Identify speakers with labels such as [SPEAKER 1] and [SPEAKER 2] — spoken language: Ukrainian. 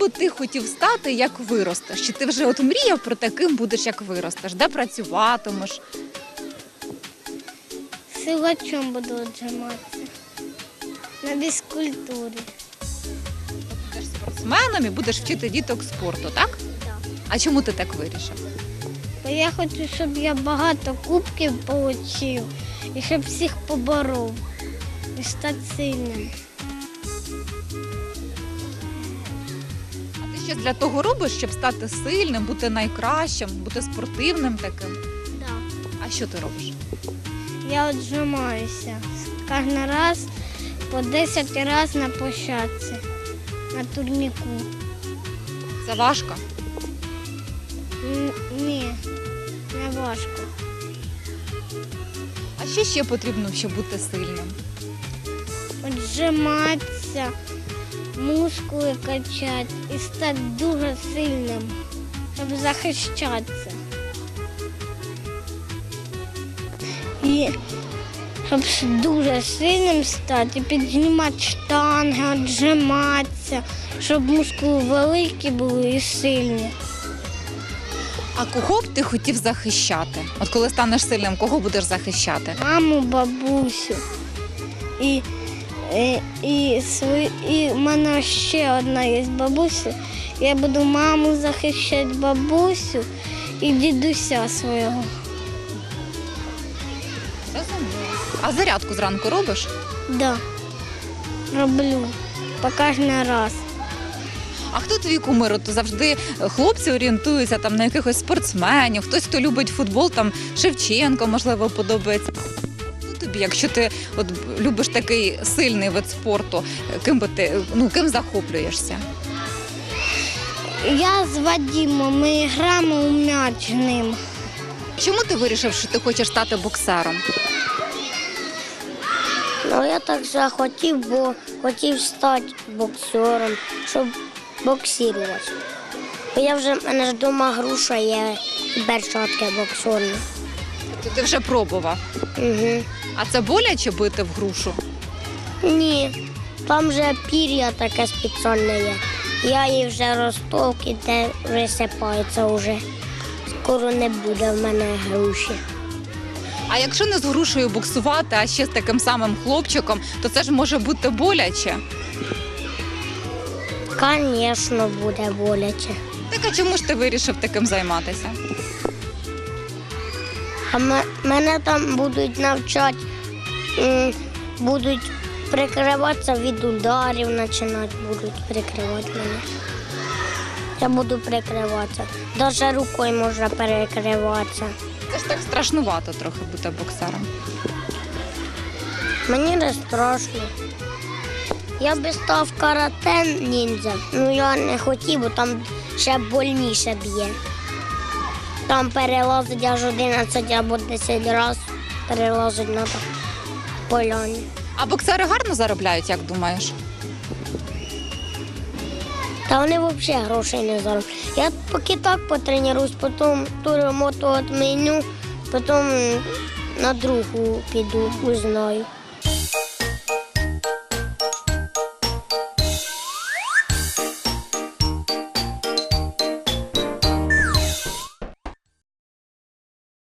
[SPEAKER 1] би ти хотів стати, як виростеш? Чи ти вже от мріяв про таким будеш, як виростеш? Де працюватимеш?
[SPEAKER 2] Силачом буду отжиматися. На фізкультурі.
[SPEAKER 1] Будеш спортсменом і будеш вчити діток спорту, так?
[SPEAKER 2] Да.
[SPEAKER 1] А чому ти так вирішив?
[SPEAKER 2] Бо я хочу, щоб я багато кубків отримав і щоб всіх поборов. І стати сильним.
[SPEAKER 1] Щось для того робиш, щоб стати сильним, бути найкращим, бути спортивним таким?
[SPEAKER 2] Да.
[SPEAKER 1] А що ти робиш?
[SPEAKER 2] Я отжимаюся. Кожен раз по 10 разів на площадці, на турніку.
[SPEAKER 1] Це важко.
[SPEAKER 2] Н- Ні, не важко.
[SPEAKER 1] А що ще потрібно, щоб бути сильним?
[SPEAKER 2] Отжиматися, мускули качати і стати дуже сильним, щоб захищатися. І щоб дуже сильним стати, піднімати штанги, отжиматися, щоб мускули великі були і сильні.
[SPEAKER 1] А кого б ти хотів захищати? От коли станеш сильним, кого будеш захищати?
[SPEAKER 2] маму, бабусю. І, і, і, свої, і в мене ще одна є бабуся. Я буду маму захищати, бабусю і дідуся свого.
[SPEAKER 1] А зарядку зранку робиш?
[SPEAKER 2] Да. Роблю по кожен раз.
[SPEAKER 1] А хто твій кумир? От завжди хлопці орієнтуються там на якихось спортсменів, хтось, хто любить футбол, там Шевченко, можливо, подобається. Тобі, якщо ти от любиш такий сильний вид спорту, ким би ти ну ким захоплюєшся?
[SPEAKER 2] Я з Вадимом, ми граємо у м'яч з ним.
[SPEAKER 1] Чому ти вирішив, що ти хочеш стати боксером?
[SPEAKER 2] Ну, я так захотів, бо хотів стати боксером, щоб боксувати. Бо я вже в мене ж вдома груша є перчатки боксерні.
[SPEAKER 1] То ти вже пробував.
[SPEAKER 2] Угу.
[SPEAKER 1] А це боляче бити в грушу?
[SPEAKER 2] Ні, там же пір'я таке спеціальне є. Я її вже розтовк і те висипається вже. Скоро не буде в мене груші.
[SPEAKER 1] А якщо не з грушею боксувати, а ще з таким самим хлопчиком, то це ж може бути боляче.
[SPEAKER 2] Звісно, буде боляче.
[SPEAKER 1] Так а чому ж ти вирішив таким займатися?
[SPEAKER 2] А мене там будуть навчати, будуть прикриватися від ударів, починати будуть прикривати мене. Я буду прикриватися. Навіть рукою можна перекриватися.
[SPEAKER 1] Це ж так страшнувато трохи бути боксером.
[SPEAKER 2] Мені не страшно. Я би став карате ніндзя. Ну я не хотів, бо там ще больніше б'є. Там перелазить аж 11 або 10 разів перелазить на поляні.
[SPEAKER 1] А боксери гарно заробляють, як думаєш?
[SPEAKER 2] Та вони взагалі грошей не заробляють. Я поки так потренуюсь, потім ту роботу відміню, потім на другу піду, узнаю.